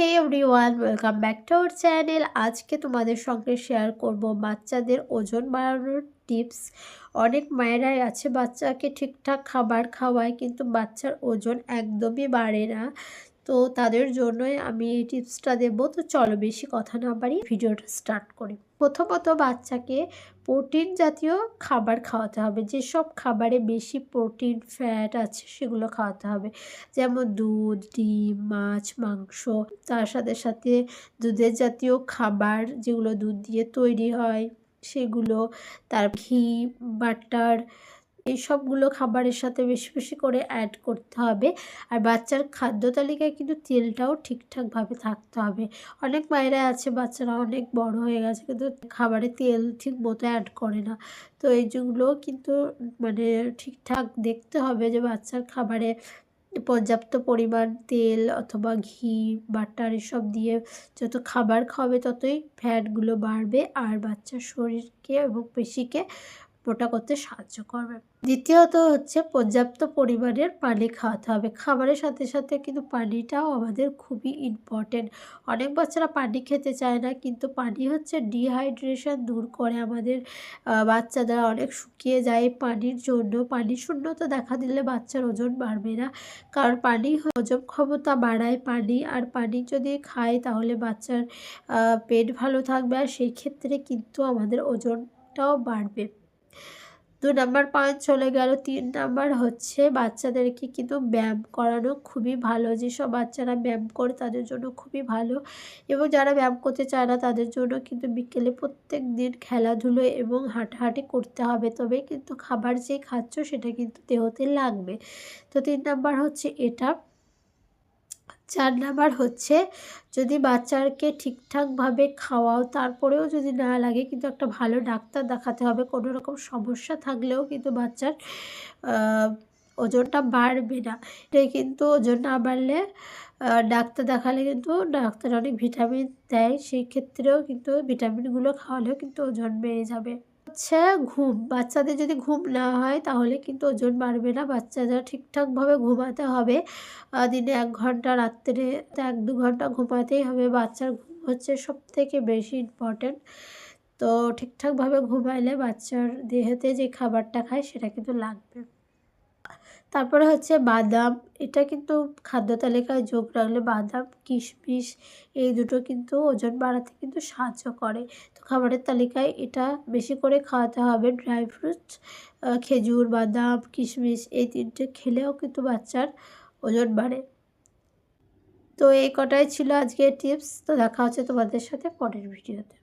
Hey everyone welcome back to our channel আজকে তোমাদের সঙ্গে শেয়ার করব বাচ্চাদের ওজন বাড়ানোর টিপস অনেক মায়েরাই আছে বাচ্চাকে ঠিকঠাক খাবার খাওয়ায়, কিন্তু বাচ্চার ওজন একদমই বাড়ে না। তো তাদের জন্যই আমি এই টিপসটা দেবো। তো চলো বেশি কথা না বাড়ি ভিডিওটা স্টার্ট করি। প্রথমত বাচ্চাকে প্রোটিন জাতীয় খাবার খাওয়াতে হবে। যেসব খাবারে বেশি প্রোটিন ফ্যাট আছে সেগুলো খাওয়াতে হবে। যেমন দুধ, ডিম, মাছ, মাংস। তার সাথে সাথে দুধের জাতীয় খাবার যেগুলো দুধ দিয়ে তৈরি হয় সেগুলো, তার ঘি, বাটার এই সবগুলো খাবারের সাথে বেশি বেশি করে অ্যাড করতে হবে। আর বাচ্চার খাদ্য তালিকায় কিন্তু তেলটাও ঠিকঠাকভাবে থাকতে হবে। অনেক মায়েরা আছে, বাচ্চারা অনেক বড় হয়ে গেছে, কিন্তু খাবারে তেল ঠিক মতো অ্যাড করে না। তো এই যেগুলো কিন্তু মানে ঠিকঠাক দেখতে হবে যে বাচ্চার খাবারে পর্যাপ্ত পরিমাণ তেল অথবা ঘি, বাটার এসব দিয়ে যত খাবার খাওয়াবে ততই ফ্যাটগুলো বাড়বে। আর বাচ্চার শরীরকে এবং পেশিকে মোটা করতে সাহায্য করবে। দ্বিতীয়ত হচ্ছে পর্যাপ্ত পরিমাণের পানি খাওয়াতে হবে। খাবারের সাথে সাথে কিন্তু পানিটাও আমাদের খুবই ইম্পর্টেন্ট অনেক বাচ্চারা পানি খেতে চায় না, কিন্তু পানি হচ্ছে ডিহাইড্রেশন দূর করে আমাদের বাচ্চাদের অনেক শুকিয়ে যায় পানির জন্য। পানি শূন্যতা দেখা দিলে বাচ্চার ওজন বাড়বে না। কারণ পানি হজম ক্ষমতা বাড়ায় পানি। আর পানি যদি খায় তাহলে বাচ্চার পেট ভালো থাকবে। আর সেই ক্ষেত্রে কিন্তু আমাদের ওজনটাও বাড়বে। দু নাম্বার পয়েন্ট চলে গেল। তিন নাম্বার হচ্ছে বাচ্চাদেরকে কিন্তু ব্যায়াম করানো খুবই ভালো। যেসব বাচ্চারা ব্যায়াম করে তাদের জন্য খুবই ভালো এবং যারা ব্যায়াম করতে চায় না তাদের জন্য কিন্তু বিকেলে প্রত্যেক দিন খেলাধুলো এবং হাঁটাহাঁটি করতে হবে। তবে কিন্তু খাবার যে খাচ্ছ সেটা কিন্তু দেহতে লাগবে। তো তিন নাম্বার হচ্ছে এটা। চার নাম্বার হচ্ছে, যদি বাচ্চাকে ঠিকঠাকভাবে খাওয়াও, তারপরেও যদি না লাগে, কিন্তু একটা ভালো ডাক্তার দেখাতে হবে। কোনো রকম সমস্যা থাকলেও কিন্তু বাচ্চার ওজনটা বাড়বে না। এটাই কিন্তু ওজন না বাড়লে ডাক্তার দেখালে কিন্তু ডাক্তার অনেক ভিটামিন দেয়। সেই ক্ষেত্রেও কিন্তু ভিটামিনগুলো খাওয়ালেও কিন্তু ওজন বেড়ে যাবে। হচ্ছে ঘুম। বাচ্চাদের যদি ঘুম না হয়, তাহলে কিন্তু ওজন বাড়বে না। বাচ্চাদের ঠিকঠাকভাবে ঘুমাতে হবে। দিনে এক ঘণ্টা, রাত্রে এক দু ঘণ্টা ঘুমাতেই হবে। বাচ্চার ঘুম হচ্ছে সব থেকে বেশি ইম্পর্ট্যান্ট তো ঠিকঠাকভাবে ঘুমাইলে বাচ্চার দেহেতে যে খাবারটা খায়, সেটা কিন্তু লাগবে। তারপরে হচ্ছে বাদাম, এটা কিন্তু খাদ্য তালিকায় যোগ রাখলে বাদাম, কিশমিশ, এই দুটো কিন্তু ওজন বাড়াতে কিন্তু সাহায্য করে। তো খাবারের তালিকায় এটা বেশি করে খাওয়াতে হবে। ড্রাই ফ্রুটস খেজুর, বাদাম, কিশমিশ, এই তিনটে খেলেও কিন্তু বাচ্চার ওজন বাড়ে। তো এই কটাই ছিল আজকের টিপস। তো দেখা হচ্ছে তোমাদের সাথে পরের ভিডিওতে।